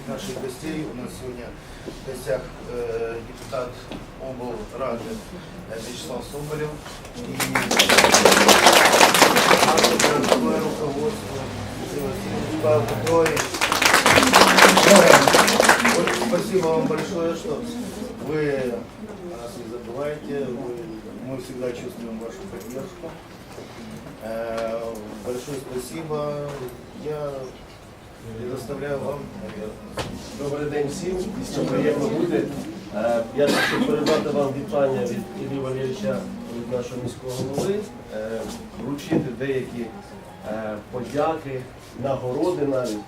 поблагодарить наших гостей. У нас сегодня в гостях э, депутат обл. Рады э, Вячеслав Соболев и наше городское руководство Петрович. Вот спасибо вам большое, что вы нас не забываете. Вы- мы всегда чувствуем вашу поддержку. Э, Большое спасибо. Я предоставляю вам. Добрий день всім, дійсно приємно бути. Е, Я хочу передати вам вітання від Іллі Валерійовича, від нашого міського голови, е, вручити деякі е, подяки, нагороди навіть.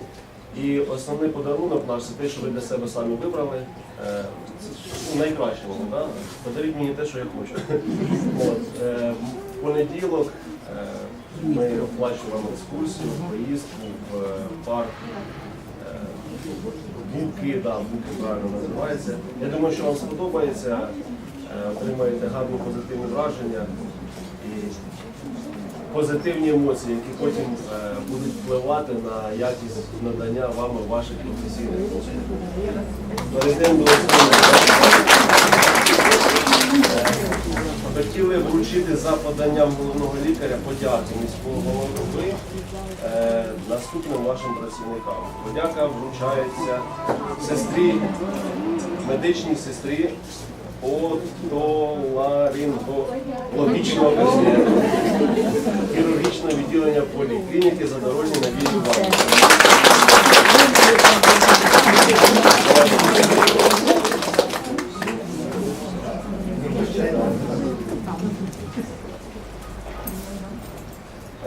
І основний подарунок наш це те, що ви для себе самі вибрали. Е, це, ну, Найкраще подаріть мені те, що я хочу. От, е, понеділок е, ми оплачуємо екскурсію, поїздку в е, парк. Е, Буки, да, буки правильно називається. Я думаю, що вам сподобається, е, отримаєте гарні позитивні враження і позитивні емоції, які потім е, будуть впливати на якість надання вами ваших професійних послуг. Перейдемо до основного. Хотіли вручити за поданням головного лікаря подяки міського голови е, наступним вашим працівникам. Подяка вручається сестрі, медичній сестрі отоларингологічного кабінету хірургічного відділення поліклініки задорожні Надії Івановні.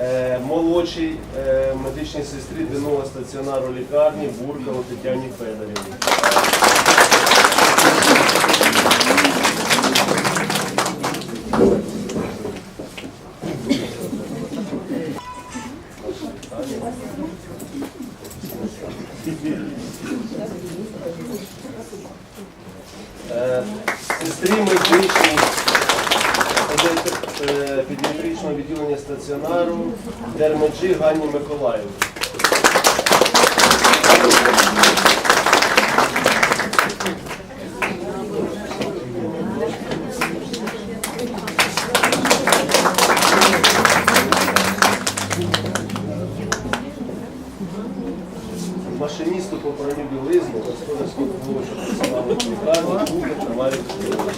Е, молодшій е, медичній сестрі денного стаціонару лікарні Буркову Тетяні Федорівні. Е, Сестрі е, педіатричного відділення стаціонару Дермеджі Ганні Миколаївні. Машиністу по броню білизну, господарського працювали в лікарні, Кубик Тамарі Петрович.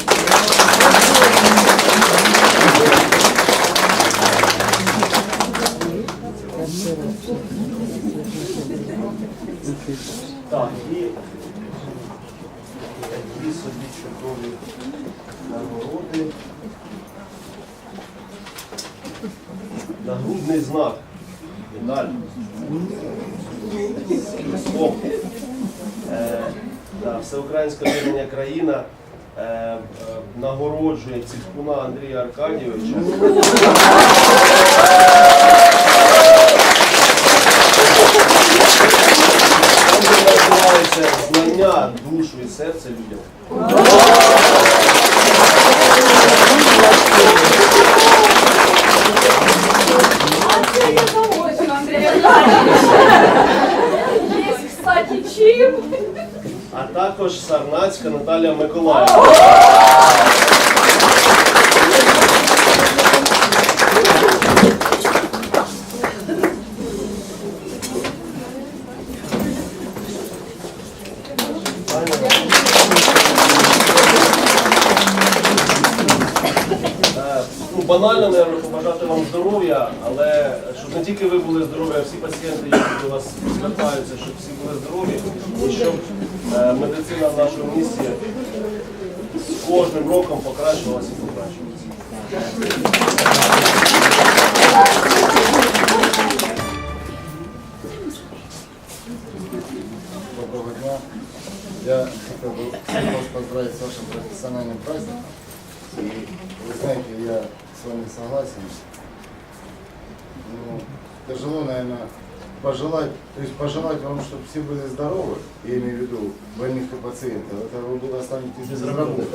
Так, і такі собі чудові нагороди. Нагрудний знак. Медаль. Е, да, Всеукраїнська об'єднання країна е, е, нагороджує Ціпкуна Андрія Аркадійовича. Фонд називається Знання, душу і серце людям. А також Сарнацька Наталія Миколаївна. Е, Ну, банально, мабуть, побажати вам здоров'я, але щоб не тільки ви були здорові, а всі пацієнти, які до вас звертаються, щоб всі були здорові, і щоб е, медицина в нашому місті з кожним роком покращувалася і покращувалася. Доброго дня. Я хотел бы вас поздравить с вашим профессиональным праздником. И вы знаете, я с вами согласен. Ну, тяжело, наверное, пожелать, то есть пожелать вам, чтобы все были здоровы, я имею в виду больных и пациентов, это вы будете останетесь без работы.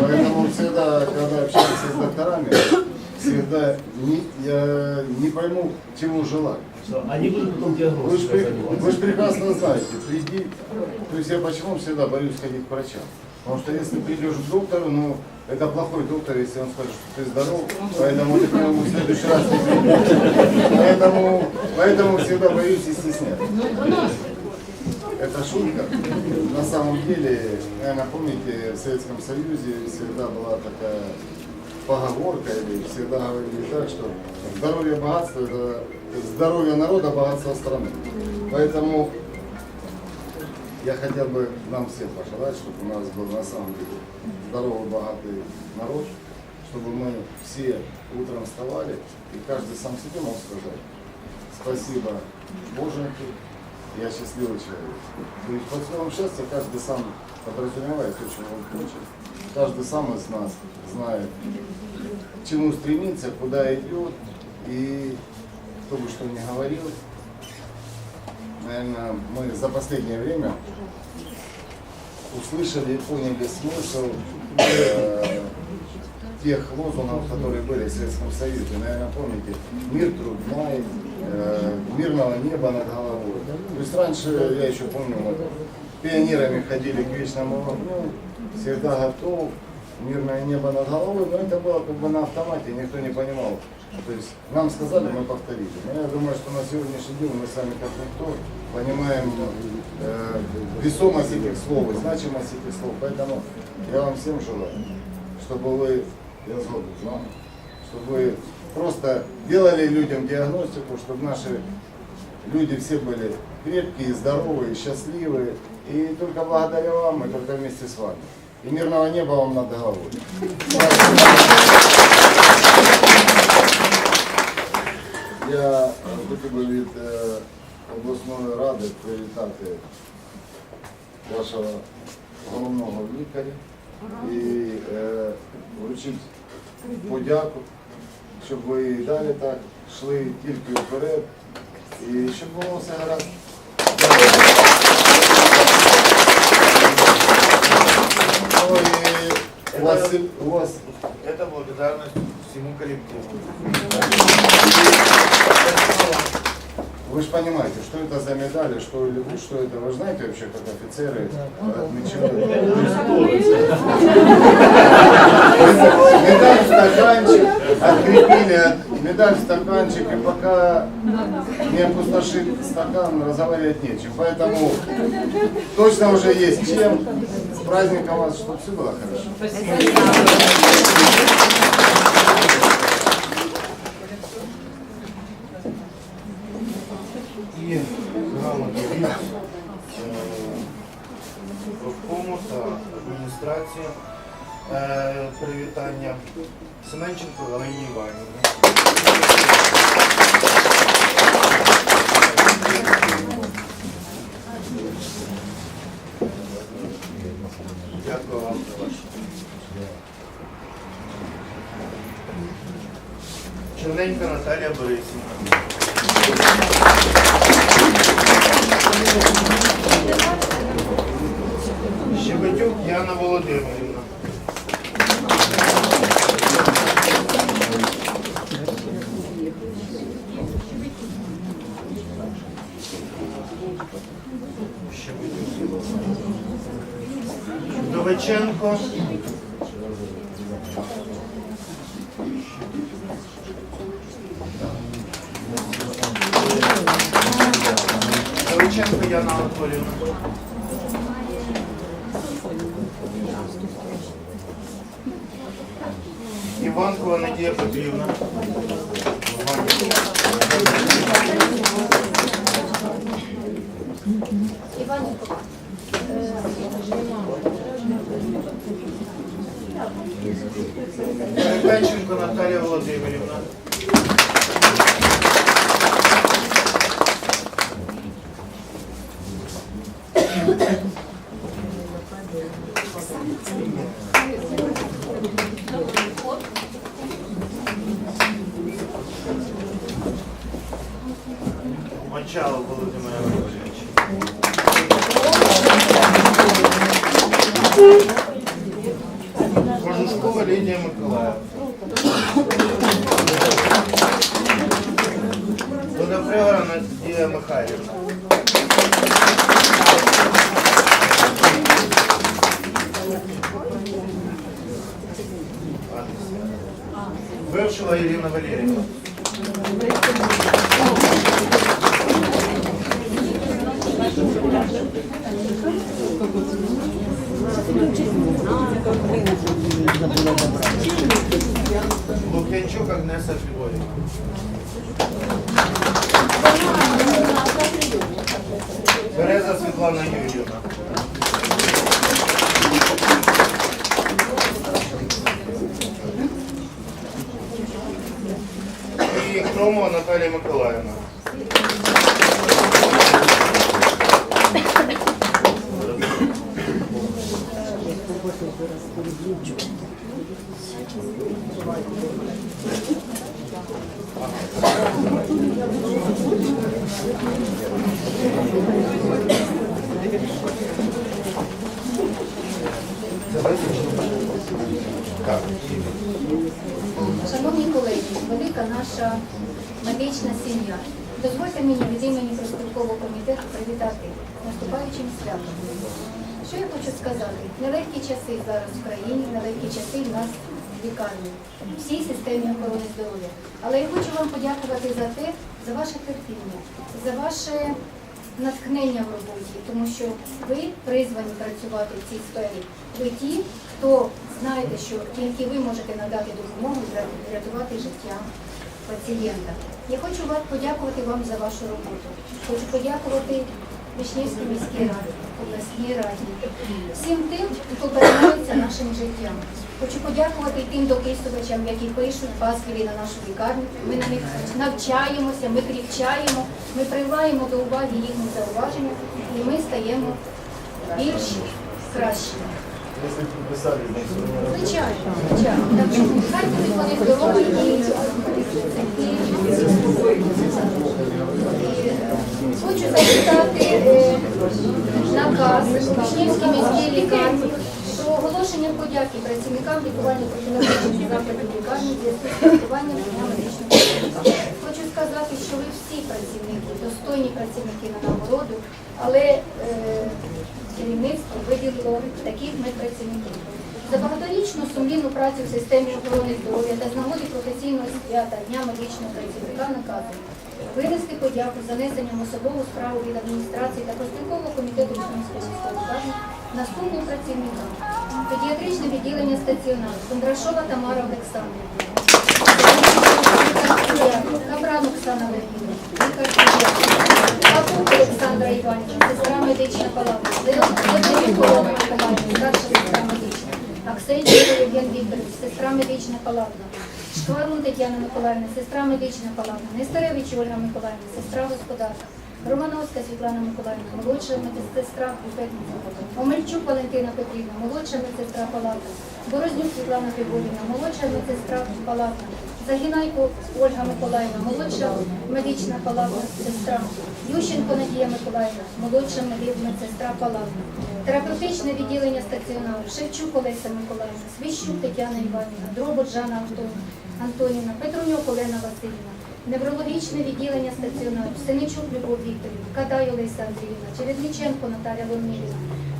Поэтому всегда, когда общаешься с докторами, всегда не, я не пойму, чего желать. Они будут потом заниматься. вы же прекрасно знаете, приди, то есть я почему всегда боюсь ходить к врачам? Потому что если придешь к доктору, ну, это плохой доктор, если он скажет, что ты здоров, поэтому ты в следующий раз не. Поэтому, поэтому всегда боюсь и стесняюсь. Это шутка. На самом деле, наверное, помните, в Советском Союзе всегда была такая поговорка, или всегда говорили так, что здоровье богатство это здоровье народа, богатство страны. Поэтому я хотел бы нам всем пожелать, чтобы у нас был на самом деле здоровый, богатый народ, чтобы мы все утром вставали и каждый сам себе мог сказать спасибо Боженьке, я счастливый человек. То есть под счастья каждый сам подразумевает то, чего он хочет. Каждый сам из нас знает, к чему стремится, куда идет. И кто бы что ни говорил, наверное, мы за последнее время услышали поняли смысл э, тех лозунгов, которые были в Советском Союзе. Наверное, помните, мир трудной, э, мирного неба над головой. То есть раньше, я еще помню, мы пионерами ходили к вечному огню, всегда готов, мирное небо над головой, но это было как бы на автомате, никто не понимал. То есть нам сказали, мы повторили. Но я думаю, что на сегодняшний день мы сами как никто понимаем э, весомость этих слов, и значимость этих слов. Поэтому я вам всем желаю, чтобы вы, я згоден з вами, чтобы вы просто делали людям диагностику, чтобы наши люди все были крепкие, здоровые, счастливые. И только благодаря вам, и только вместе с вами. И мирного неба вам над головой. Я хотів би від е, обласної ради привітати вашого головного лікаря і е, вручити подяку, щоб ви і далі так йшли тільки вперед. І щоб було все гаразд. І у вас, у вас Это благодарность всему коллективу. Вы же понимаете, что это за медали, что, или вы, что это, вы знаете вообще, как офицеры отмечают. Медаль стаканчик, открепили от- медаль в стаканчик, и пока не опустошит стакан, разговаривать нечем. Поэтому точно уже есть чем. С праздником вас, чтобы все было хорошо. І грамоти від е, профкому та адміністрації е, привітання Семенченко Галині Іванівні. Дякую вам за ваше. Черненька Наталія Борисівна. Щебетюк Яна Володимирівна. Щебетюк. Довиченко. Довиченко Яна Анатоліївна. Іванкова Надія Петрівна. Пенченко Наталія Володимирівна. Михайлівна. Вивчила Ірина Валерійовна. Лук'янчук Агнеса Григорівна. І Хромова Наталія Миколаївна. Велика наша медична сім'я. Дозвольте мені від імені профспілкового комітету привітати наступаючим святом. Що я хочу сказати? Нелегкі часи зараз в країні, нелегкі часи в нас в лікарні, всій системі охорони здоров'я. Але я хочу вам подякувати за те, за ваше терпіння, за ваше натхнення в роботі, тому що ви призвані працювати в цій сфері. Ви ті, хто знаєте, що тільки ви можете надати допомогу врятувати життя пацієнта. Я хочу вас подякувати вам за вашу роботу. Хочу подякувати Вишнівській міській раді, обласній раді, всім тим, хто переймається нашим життям. Хочу подякувати тим дописувачам, які пишуть пасквілі на нашу лікарню. Ми на них навчаємося, ми крівчаємо, ми приймаємо до уваги їхні зауваження і ми стаємо більш кращими. Звичайно, звичайно. Хочу зачитати е, наказ Вишнівській міській лікарні про оголошення подяки працівникам лікування профілактичних закладів лікарні зв'язку з Дня медичного працівника. Хочу сказати, що ви всі працівники, достойні працівники на нагороду, але е, керівництво виділило таких медпрацівників. За багаторічну сумлінну працю в системі охорони здоров'я та з нагоди професійного свята Дня медичного працівника наказує винести подяку за несенням особову справу від адміністрації та профспілкового комітету міської лікарні наступним працівникам. Педіатричне відділення стаціонару Кондрашова Тамара Олександрівна. Кабран Оксана Леонідовна, лікар педіатр. Папук Олександра Іванівна, сестра Аксенченко Євген Вікторович, сестра медична палатна. Шкварун Тетяна Миколаївна, сестра медична палатна. Нестеревич Ольга Миколаївна, сестра господарка. Романовська Світлана Миколаївна, молодша медсестра буфетниця. Омельчук Валентина Петрівна, молодша медсестра палата. Борознюк Світлана Григорівна, молодша медсестра палатна. Загінайко Ольга Миколаївна, молодша медична палатна сестра. Ющенко Надія Миколаївна, молодша меди- медсестра палатна. Терапевтичне відділення стаціонару. Шевчук Олеся Миколаївна, Свіщук Тетяна Іванівна, Дробот Жанна Антон- Антонівна, Петрунюк Олена Васильівна. Неврологічне відділення стаціонару. Синичук Любов Вікторівна, Кадай Олеся Андріївна, Чередниченко Наталя Леонідівна,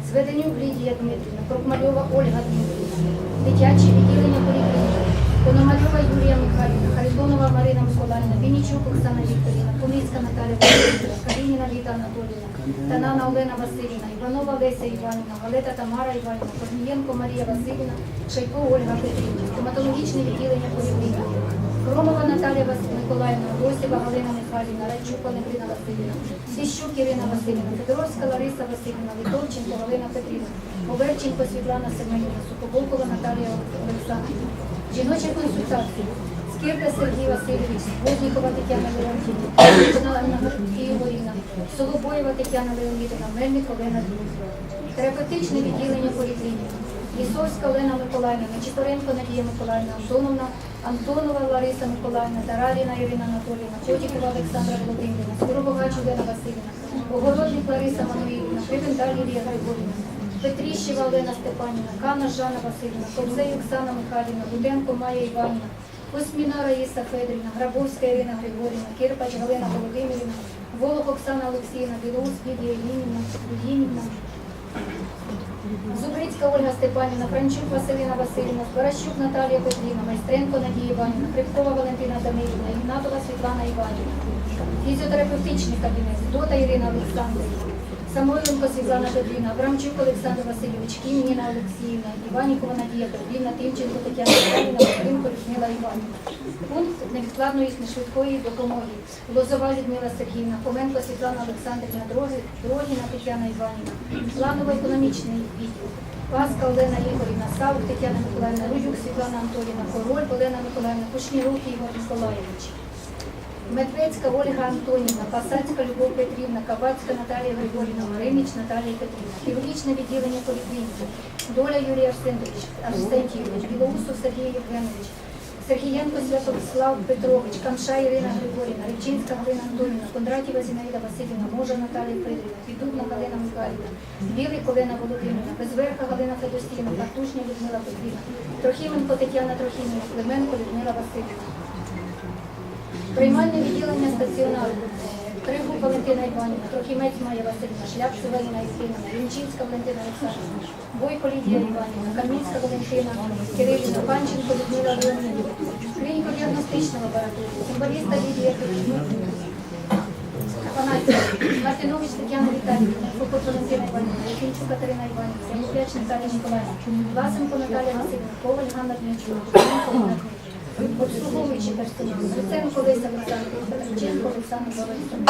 Зведенюк Лідія Дмитрівна, Крокмальова Ольга Дмитрівна, дитяче відділення поліклініки, Пономарьова Юлія Михайлівна, Харитонова Марина Миколаївна, Вінничук Оксана Вікторівна, Куницька Наталя Володимирівна, Калініна Віта Анатоліївна, Танана Олена Васильівна, Іванова Леся Іванівна, Галета Тамара Іванівна, Корнієнко Марія Васильівна, Шайко Ольга Петрівна, стоматологічне відділення поліклініки, Громова Наталія Миколаївна, Гостєва Галина Михайлівна, Радчук Валентина Васильівна, Сіщук Ірина Васильівна, Федоровська Лариса Васильівна, Литовченко Галина Петрівна, Оверченко Світлана Семенівна, Сухоболкова Наталія Олександрівна. Жіночі консультації. Скирка Сергій Васильович, Вознікова Тетяна Леонтівна, Ігорівна, Солобоєва Тетяна Леонідовна, Мельник Олена Дмитрова. Терапевтичне відділення поліклініки. Лісовська Олена Миколаївна, Нечипоренко Надія Миколаївна, Антоновна, Антонова Лариса Миколаївна, Тараріна Ірина Анатоліївна, Котікова Олександра Володимирівна, Скоробогач Олена Васильівна, Огородник Лариса Мануїлівна, Кривендар Лілія Григорівна, Петріщева Олена Степанівна, Кана Жанна Васильівна, Ковзей Оксана Михайлівна, Буденко Майя Іванівна, Косміна Раїса Федорівна, Грабовська Ірина Григорівна, Кирпач Галина Володимирівна, Волох Оксана Олексіївна, Білоус Лідія Єлінівна, Єлінівна, Зубрицька Ольга Степанівна, Франчук Василина Васильівна, Збаращук Наталія Петрівна, Майстренко Надія Іванівна, Кривкова Валентина Данилівна, Ігнатова Світлана Іванівна, фізіотерапевтичний кабінет, Дота Ірина Олександрівна, Самойленко Світлана Петрівна, Абрамчук Олександр Васильович, Кім Ніна Олексіївна, Іванікова Надія Петрівна, Тимченко Тетяна Іванівна, Макаренко Людмила Іванівна. Пункт невідкладної швидкої допомоги. Лозова Людмила Сергіївна, Хоменко Світлана Олександрівна, Дрогіна Тетяна Іванівна, планово-економічний відділ. Паска Олена Ігорівна, Савук Тетяна Миколаївна, Рудюк Світлана Антонівна, Король Олена Миколаївна, Кушнірук Ігор Миколаївич. Медведська Ольга Антонівна, Пасацька Любов Петрівна, Кабацька Наталія Григорівна, Мареміч Наталія Петрівна, хірургічне відділення поліклініки, Доля Юрій Арсентович, Арсентійович, Білоусов Сергій Євгенович, Сергієнко Святослав Петрович, Канша Ірина Григорівна, Рибчинська Галина Антонівна, Кондратєва Зінаїда Васильівна, Можа Наталія Федорівна, Підубна Галина Михайлівна, Білик Олена Володимирівна, Безверха Галина Федосіївна, Картушня Людмила Петрівна, Трохименко Тетяна Трохімівна, Клименко Людмила Васильівна. Приймальне відділення стаціонару. Тригуб Валентина Іванівна, Трохімець Майя Васильівна, Шляпцева Інна Євгенівна, Вінчинська Валентина Олександрівна, Бойко Лідія Іванівна, Камінська Валентина Кирилівна, Панченко Людмила Леонідівна, клініко-діагностична лабораторія, Цимбаліста Лідія Афанасьєва, Мартинович Тетяна Віталіївна, Фокот Валентина Іванівна, Якимчук Катерина Іванівна, Самопляч Наталія Ніколаївна, Власенко Наталія Васильівна, Коваль Ганна Дмитрівна, Кузьменко Олена Дмитрівна. Обслуговуючий персонал, Луценко Леся Олександровна, Федорченко Олександр Борисович,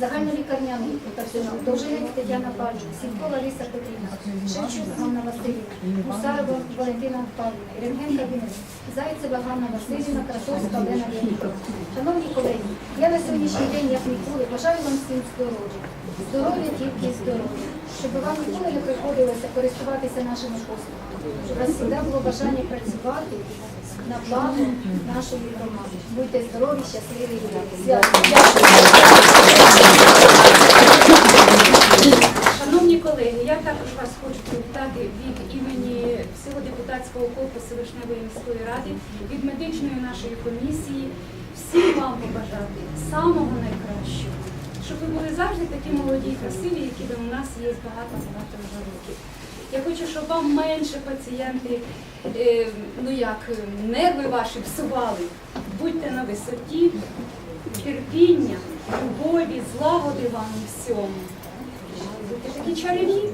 загальнолікарняний персонал, Довжинець Тетяна Павлівна, Сідко Лариса Петрівна, Шевчук Ганна Васильівна, Мусарова Валентина Павлівна, Рентген Кабінет, Зайцева Ганна Васильівна, Красовська Олена Леонідовна. Шановні колеги, я на сьогоднішній день, як ніколи, бажаю вам всім здоров'я. Здоров'я тільки здоров'я. Щоб вам ніколи не приходилося користуватися нашими послугами. У вас завжди було бажання працювати на благо нашої громади. Будьте здорові, щасливі і. Шановні колеги, я також вас хочу привітати від імені всього депутатського корпусу Вишневої міської ради, від медичної нашої комісії, всім вам побажати самого найкращого, щоб ви були завжди такі молоді і красиві, які у нас є багато-багато вже років. Я хочу, щоб вам менше пацієнти, е, ну як, нерви ваші псували. Будьте на висоті, терпіння, любові, злагоди вам у всьому. Будьте такі чарівні.